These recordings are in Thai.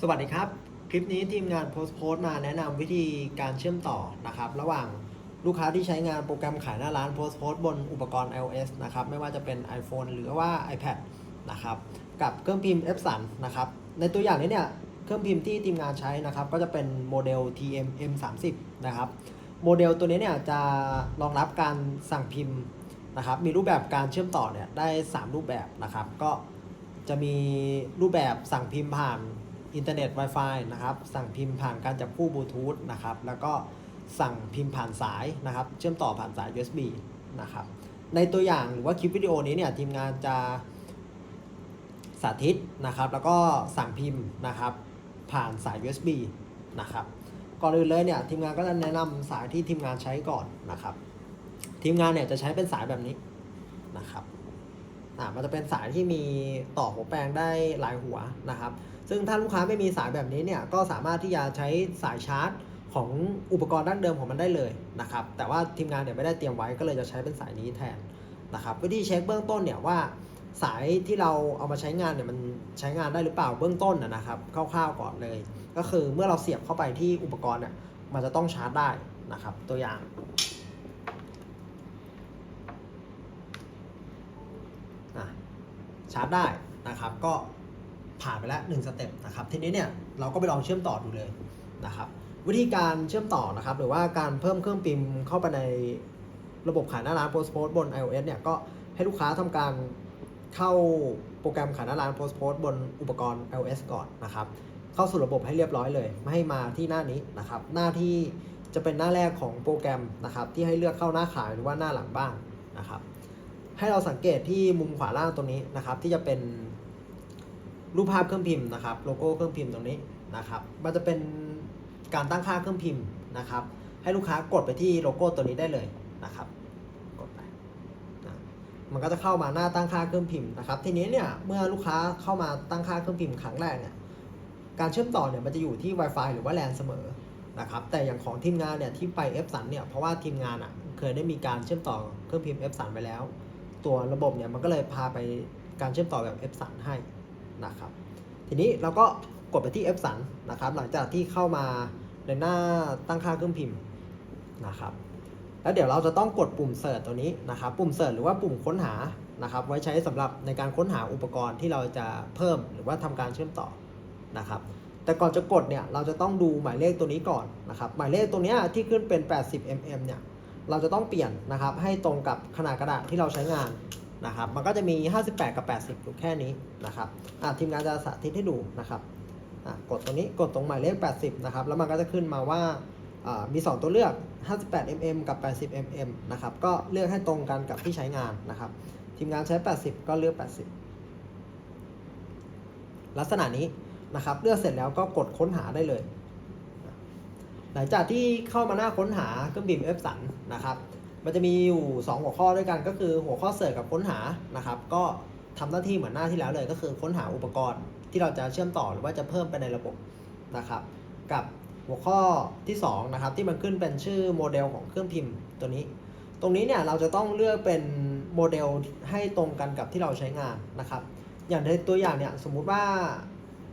สวัสดีครับ คลิปนี้ทีมงานโพสโพสมาแนะนำวิธีการเชื่อมต่อนะครับ ระหว่างลูกค้าที่ใช้งานโปรแกรมขายหน้าร้านโพสโพสบนอุปกรณ์ iOS นะครับ ไม่ว่าจะเป็น iPhone หรือว่า iPad นะครับ กับเครื่องพิมพ์ Epson นะครับ ในตัวอย่างนี้เนี่ย เครื่องพิมพ์ที่ทีมงานใช้นะครับ ก็จะเป็นโมเดล TM M30 นะครับ โมเดลตัวนี้เนี่ยจะรองรับการสั่งพิมพ์นะครับ มีรูปแบบการเชื่อมต่อเนี่ยได้ 3 รูปแบบนะครับ ก็จะมีรูปแบบสั่งพิมพ์ผ่าน อินเทอร์เน็ต Wi-Fi นะครับ สั่งพิมพ์ผ่านการจับคู่บลูทูธนะครับ แล้วก็สั่งพิมพ์ผ่านสายนะครับ เชื่อมต่อผ่านสาย USB นะครับ ในตัวอย่างหรือว่าคลิปวิดีโอนี้เนี่ยทีมงานจะสาธิตนะครับ แล้วก็สั่งพิมพ์นะครับ ผ่านสาย USB นะครับก่อนอื่นเลยเนี่ยทีมงานก็จะแนะนำสายที่ทีมงานใช้ก่อนนะครับ ทีมงานเนี่ยจะใช้เป็นสายแบบนี้นะครับอ่ามันจะเป็นสายที่มีต่อหัวแปลงได้หลายหัวนะครับ ซึ่งถ้าลูกค้าไม่มีสายแบบนี้เนี่ยก็สามารถที่จะใช้สายชาร์จของอุปกรณ์ดั้งเดิมของมันได้เลยนะครับ แต่ว่าทีมงานเนี่ยไม่ได้เตรียมไว้ก็เลยจะใช้เป็นสายนี้แทนนะครับวิธีเช็คเบื้องต้นเนี่ยว่าสายที่เราเอามาใช้งานเนี่ยมันใช้งานได้หรือเปล่าเบื้องต้นนะครับคร่าวๆก่อนเลย ก็คือเมื่อเราเสียบเข้าไปที่อุปกรณ์เนี่ยมันจะต้องชาร์จได้นะครับ ตัวอย่าง ชาร์จได้นะครับก็ ผ่านไปแล้ว1สเต็ปนะครับทีนี้เนี่ยเราก็ไปลองเชื่อมต่อดูเลยนะครับวิธีการเชื่อมต่อนะครับหรือว่าการเพิ่มเครื่องพิมพ์เข้าไปในระบบขายหน้าร้าน Post Post บน iOS เนี่ยก็ให้ลูกค้าทำการเข้าโปรแกรมขายหน้าร้าน Post Post บนอุปกรณ์ iOS ก่อนนะครับเข้าสู่ระบบให้เรียบร้อยเลยไม่ให้มาที่หน้านี้นะครับหน้าที่จะเป็นหน้าแรกของโปรแกรมนะครับที่ให้เลือกเข้าหน้าขายหรือว่าหน้าหลังบ้านนะครับให้เราสังเกตที่มุมขวาล่างตรงนี้นะครับที่จะเป็น รูปภาพเครื่องพิมพ์นะครับโลโก้เครื่องพิมพ์ตรงนี้นะครับมันจะเป็นการตั้งค่าเครื่องพิมพ์นะครับ ให้ลูกค้ากดไปที่โลโก้ตัวนี้ได้เลยนะครับกดไปนะมันก็จะเข้ามาหน้าตั้งค่าเครื่องพิมพ์นะครับ ทีนี้เนี่ยเมื่อลูกค้าเข้ามาตั้งค่าเครื่องพิมพ์ครั้งแรกเนี่ยการเชื่อมต่อเนี่ยมันจะอยู่ที่ Wi-Fi หรือว่า LAN เสมอนะครับแต่อย่างของทีมงานเนี่ยที่ไป F3 เนี่ยเพราะว่าทีมงานอะเคยได้มีการเชื่อมต่อเครื่องพิมพ์ F3 ไปแล้ว ตัวระบบเนี่ยมันก็เลยพาไปการเชื่อมต่อแบบ F3 ให้ นะครับ ทีนี้เราก็กดไปที่ F3 นะครับ หลังจากที่เข้ามาในหน้าตั้งค่าเครื่องพิมพ์นะครับ แล้วเดี๋ยวเราจะต้องกดปุ่มเสิร์ชตัวนี้นะครับ ปุ่มเสิร์ชหรือว่าปุ่มค้นหานะครับ ไว้ใช้สำหรับในการค้นหาอุปกรณ์ที่เราจะเพิ่มหรือว่าทำการเชื่อมต่อนะครับ แต่ก่อนจะกดเนี่ยเราจะต้องดูหมายเลขตัวนี้ก่อนนะครับ หมายเลขตัวเนี้ยที่ขึ้นเป็น 80 mm เนี่ยเราจะต้องเปลี่ยนนะครับให้ตรงกับขนาดกระดาษที่เราใช้งาน นะครับ มันก็จะมี 58 กับ 80อยู่แค่นี้นะครับทีมงานจะสาธิตให้ดูนะครับกดตรงนี้กดตรงหมายเลข 80 นะครับ แล้วมันก็จะขึ้นมาว่ามี 2 ตัวเลือก 58 mm กับ 80 mm นะครับ ก็เลือกให้ตรงกันกับที่ใช้งานนะครับ ทีมงานใช้ 80 ก็เลือก 80 ลักษณะนี้นะครับ เลือกเสร็จแล้วก็กดค้นหาได้เลย หลังจากที่เข้ามาหน้าค้นหาเครื่องบิน F3 นะครับ มันจะมีอยู่ 2 หัวข้อด้วยกันก็คือหัวข้อเสิร์ชกับค้นหานะครับ ก็ทำหน้าที่เหมือนหน้าที่แล้วเลย ก็คือค้นหาอุปกรณ์ที่เราจะเชื่อมต่อหรือว่าจะเพิ่มไปในระบบนะครับ กับหัวข้อที่2นะครับที่มันขึ้นเป็นชื่อโมเดลของเครื่องพิมพ์ตัวนี้ ตรงนี้เนี่ยเราจะต้องเลือกเป็นโมเดลให้ตรงกันกับที่เราใช้งานนะครับ อย่างในตัวอย่างเนี่ยสมมุติว่า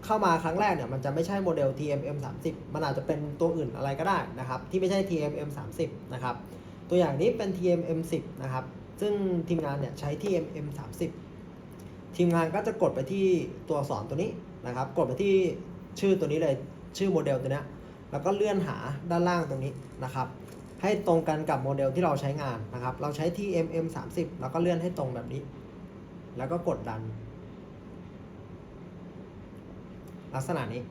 เข้ามาครั้งแรกเนี่ยมันจะไม่ใช่โมเดล TMM 30 มันอาจจะเป็นตัวอื่นอะไรก็ได้นะครับ ที่ไม่ใช่ TMM 30 นะครับ ตัวอย่างนี้เป็น TMM 10 นะครับ ซึ่งทีมงานเนี่ยใช้ TMM 30 ทีมงานก็จะกดไปที่ตัวอักษรตัวนี้นะครับ กดไปที่ชื่อตัวนี้เลยชื่อโมเดลตัวนี้แล้วก็เลื่อนหาด้านล่างตรงนี้นะครับ ให้ตรงกันกับโมเดลที่เราใช้งานนะครับ เราใช้ TMM 30 แล้วก็เลื่อนให้ตรงแบบนี้ แล้วก็กดดัน ลักษณะนี้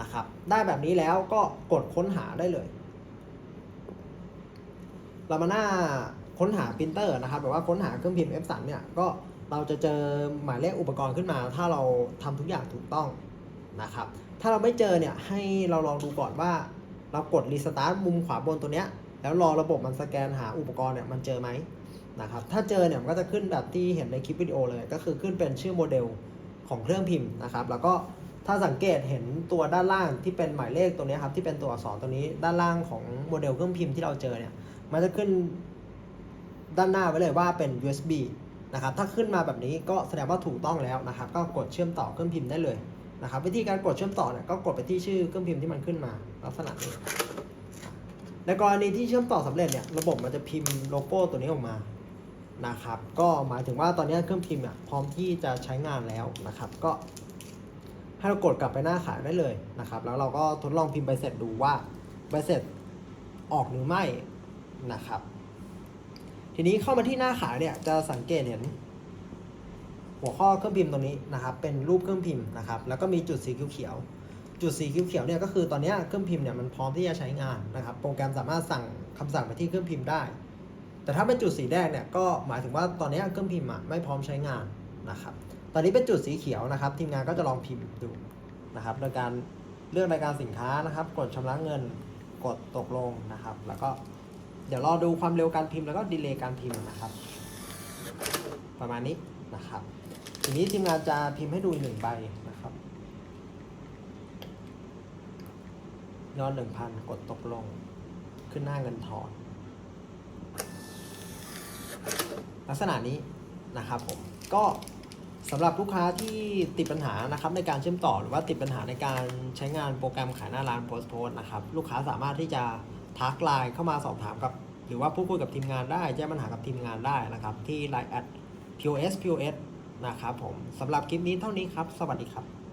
นะครับ ได้แบบนี้แล้วก็กดค้นหาได้เลย เรามาหน้าค้นหาปรินเตอร์นะครับแบบว่าค้นหาเครื่องพิมพ์ F3 เนี่ยก็เราจะเจอหมายเลขอุปกรณ์ขึ้นมา ถ้าเราทำทุกอย่างถูกต้องนะครับ ถ้าเราไม่เจอเนี่ยให้เราลองดูก่อนว่า เรากดรีสตาร์ทมุมขวาบนตัวเนี้ยแล้วรอระบบมันสแกนหาอุปกรณ์เนี่ยมันเจอไหมนะครับ ถ้าเจอเนี่ยมันก็จะขึ้นแบบที่เห็นในคลิปวิดีโอเลย ก็คือขึ้นเป็นชื่อโมเดลของเครื่องพิมพ์นะครับ แล้วก็ถ้าสังเกตเห็นตัวด้านล่างที่เป็นหมายเลขตัวเนี้ยครับที่เป็นตัวอักษรตัวนี้ด้านล่างของโมเดลเครื่องพิมพ์ที่เราเจอเนี่ย มันจะขึ้นด้านหน้าไว้เลยว่าเป็น USB นะครับ ถ้าขึ้นมาแบบนี้ก็แสดงว่าถูกต้องแล้วนะครับ ก็กดเชื่อมต่อเครื่องพิมพ์ได้เลยนะครับ วิธีการกดเชื่อมต่อเนี่ยก็กดไปที่ชื่อเครื่องพิมพ์ที่มันขึ้นมาลักษณะนี้ในกรณีที่เชื่อมต่อสำเร็จเนี่ยระบบมันจะพิมพ์โลโก้ตัวนี้ออกมานะครับ ก็หมายถึงว่าตอนนี้เครื่องพิมพ์เนี่ยพร้อมที่จะใช้งานแล้วนะครับ ก็ให้เรากดกลับไปหน้าขายได้เลยนะครับ แล้วเราก็ทดลองพิมพ์ใบเสร็จดูว่าใบเสร็จออกหรือไม่ นะครับ ทีนี้เข้ามาที่หน้าขาเนี่ยจะสังเกตเห็น หัวข้อเครื่องพิมพ์ตรงนี้นะครับ เป็นรูปเครื่องพิมพ์นะครับ แล้วก็มีจุดสีเขียวจุดสีเขียวเนี่ยก็คือตอนนี้เครื่องพิมพ์เนี่ยมันพร้อมที่จะใช้งานนะครับโปรแกรมสามารถสั่งคำสั่งไปที่เครื่องพิมพ์ได้ แต่ถ้าเป็นจุดสีแดงเนี่ยก็หมายถึงว่าตอนนี้เครื่องพิมพ์อะไม่พร้อมใช้งานนะครับตอนนี้เป็นจุดสีเขียวนะครับ ทีมงานก็จะลองพิมพ์ดูนะครับโดยการเลือกรายการสินค้านะครับ กดชำระเงินกดตกลงนะครับ แล้วก็ เดี๋ยวรอดูความเร็วการพิมพ์แล้วก็ดีเลย์การพิมพ์นะครับ ประมาณนี้นะครับ ทีนี้ทีมงานจะพิมพ์ให้ดูอีกหนึ่งใบนะครับยอดหนึ่งพันกดตกลง ขึ้นหน้าเงินทอนลักษณะนี้นะครับผมก็สำหรับลูกค้าที่ติดปัญหานะครับในการเชื่อมต่อหรือว่าติดปัญหาในการใช้งานโปรแกรมขายหน้าร้านโพสโพสนะครับลูกค้าสามารถที่จะ ทักไลน์เข้ามาสอบถามกับ หรือว่าพูดคุยกับทีมงานได้แจ้งปัญหากับทีมงานได้นะครับ ที่ Line at POS POS นะครับผมสำหรับคลิปนี้เท่านี้ครับ สวัสดีครับ